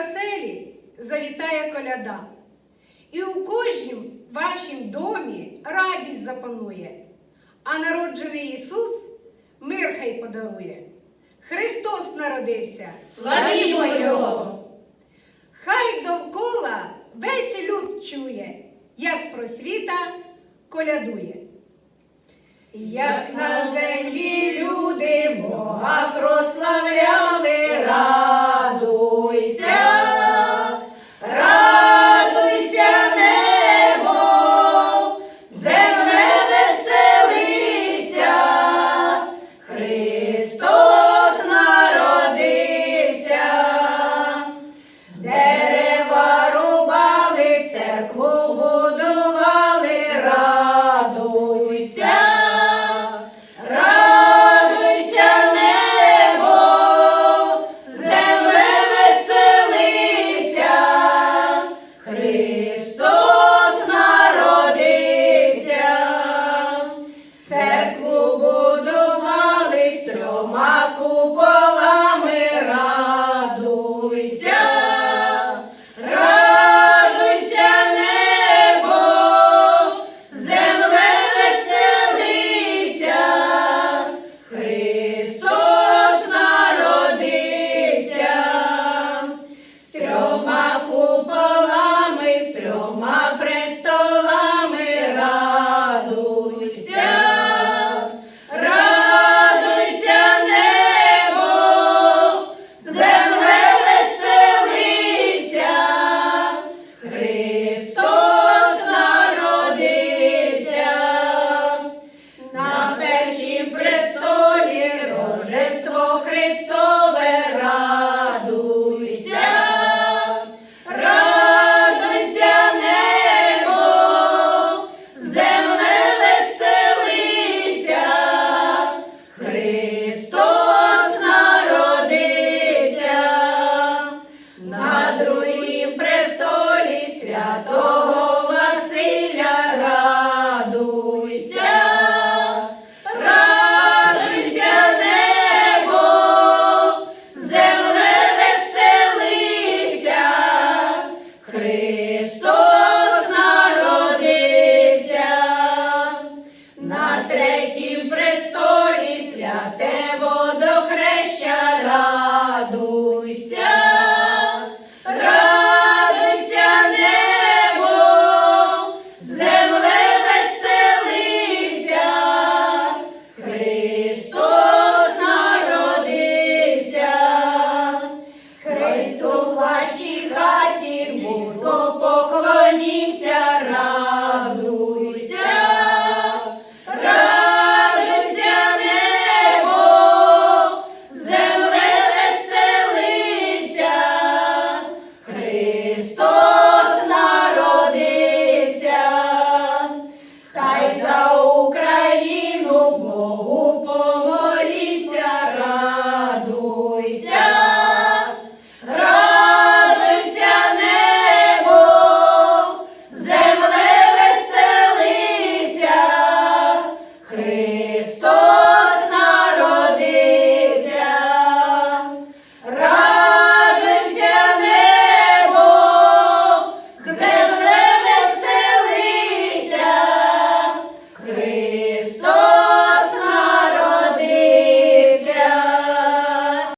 оселі завітає коляда. І у кожнім вашім домі радість запанує, а народжений Ісус мир хай подарує. Христос народився. Славімо Його! Хай довкола весь люд чує, як просвіта колядує. Як на землі люди Бога прославляли,